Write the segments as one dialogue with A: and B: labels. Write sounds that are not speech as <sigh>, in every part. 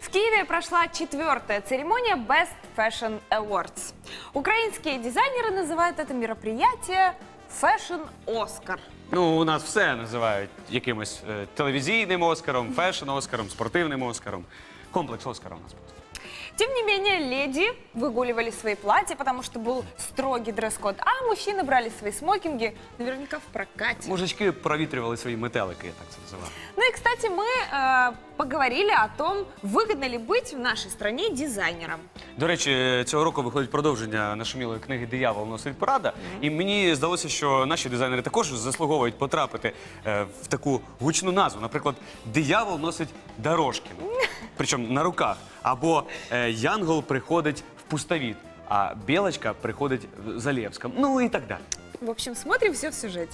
A: В Киеве прошла четвертая церемония Best Fashion Awards. Украинские дизайнеры называют это мероприятие Fashion Oscar.
B: Ну, у нас все називають якимось е, телевізійним Оскаром, фешн-Оскаром, спортивним Оскаром. Комплекс Оскара у нас просто.
A: Тем не менее, леди выгуливали свои платья, потому что был строгий дресс-код, а мужчины брали свои смокинги, наверняка в прокате.
B: Мужички провітрювали свої метелики, я так це називаю.
A: Ну и, кстати, мы э, поговорили о том, выгодно ли быть в нашей стране дизайнером.
B: До речі, цього року виходить продовження нашумілої книги Диявол носить порада. І мені здалося, що наші дизайнери також заслуговують потрапити е, в таку гучну назву. Наприклад, диявол носить Дорожкіну, <laughs> причому на руках. Або е, Янгол приходить в пустовит, а Белочка приходить в Залевском. Ну и так далее.
A: В общем, смотрим все в сюжете.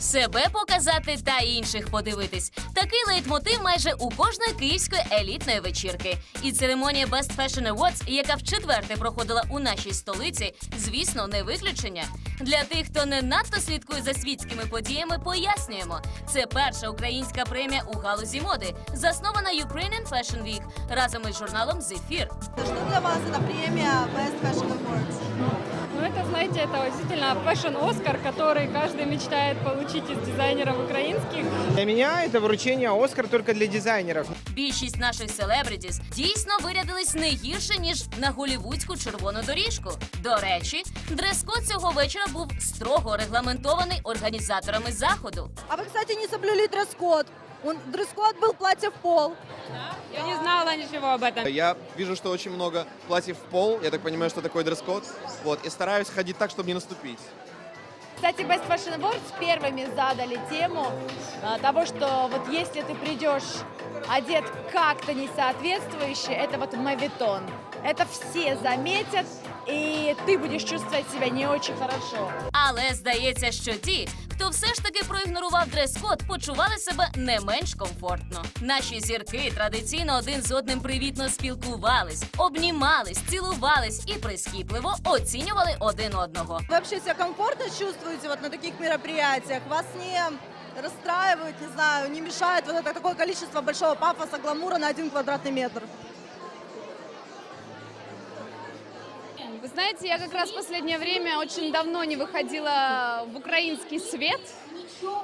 C: Себе показати та інших подивитись. Такий лейтмотив майже у кожної київської елітної вечірки. І церемонія Best Fashion Awards, яка вчетверте проходила у нашій столиці, звісно, не виключення. Для тих, хто не надто слідкує за світськими подіями, пояснюємо. Це перша українська премія у галузі моди, заснована Ukrainian Fashion Week разом із журналом Зефір.
D: Что для вас эта премия Best Fashion Awards?
E: Ну, это, знаете, это действительно фэшн-Оскар, который каждый мечтает получить из дизайнеров украинских.
F: Для меня это вручение Оскар только для дизайнеров.
C: Більшість наших селебритіс дійсно вирядились не гірше ніж на голівудську червону доріжку. До речі, дрес-код цього вечора був строго регламентований організаторами заходу.
D: А вы, кстати, не соблюли дресс-код. Он- Дресс-код был платье в пол.
E: Я не знала ничего об этом.
G: Я вижу, что очень много платьев в пол. Я так понимаю, что такое дресс-код. Вот, и стараюсь ходить так, чтобы не наступить.
H: Кстати, Best Fashion Awards первыми задали тему а, того, что вот если ты придешь одет как-то несоответствующе, это вот мавитон. Это все заметят, и ты будешь чувствовать себя не очень хорошо.
C: Але здається, що ті, хто все ж таки проігнорував дрес-код, почували себе не менш комфортно. Наші зірки традиційно один з одним привітно спілкувались, обнімались, цілувались і прискіпливо оцінювали один одного.
D: Вы вообще себя комфортно чувствуете вот на таких мероприятиях? Вас не расстраивает, не знаю, не мешает вот это такое количество большого пафоса, гламура на один квадратный метр?
E: Вы знаете, я как раз в последнее время очень давно не выходила в украинский свет,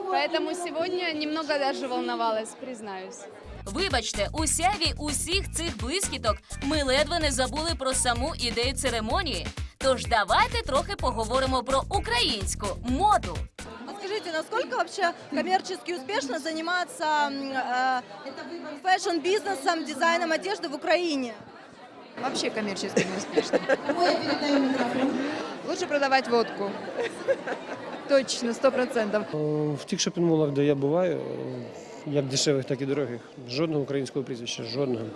E: поэтому сегодня немного даже волновалась, признаюсь.
C: Вибачте, у сяві усіх цих блискіток ми ледве не забули про саму ідею церемонії. Тож давайте трохи поговоримо про українську моду.
D: А скажите, насколько вообще коммерчески успешно заниматься м, э, фэшн-бизнесом, дизайном одежды в Украине?
I: Вообще коммерчески не успешно. Лучше продавать водку. Точно, сто процентов.
J: Е, В тих шопінг-молах, де я буваю, як дешевих, так і дорогих, жодного українського прізвища, жодного.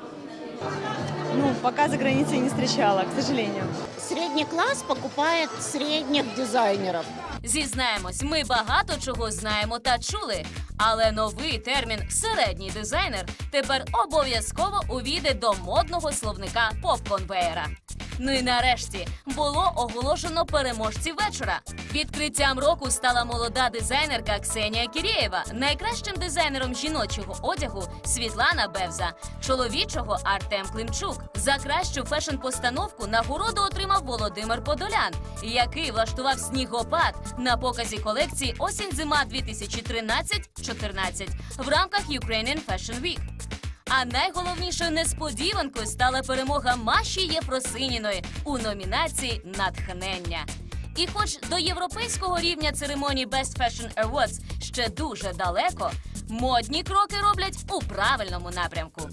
D: Ну, пока за границей не встречала, к сожалению.
K: Средний класс покупает средних дизайнеров.
C: Зізнаємось, ми багато чого знаємо та чули. Але новий термін середній дизайнер тепер обов'язково увійде до модного словника поп-конвеєра. Ну і нарешті було оголошено переможців вечора. Відкриттям року стала молода дизайнерка Ксенія Кірєєва, найкращим дизайнером жіночого одягу Світлана Бевза, чоловічого Артем Климчук. За кращу фешн-постановку нагороду отримав Володимир Подолян, який влаштував снігопад на показі колекції Осінь-зима 2013-14 в рамках Ukrainian Fashion Week. А найголовнішою несподіванкою стала перемога Маші Єфросиніної у номінації Натхнення. І хоч до європейського рівня церемонії Best Fashion Awards ще дуже далеко, модні кроки роблять у правильному напрямку.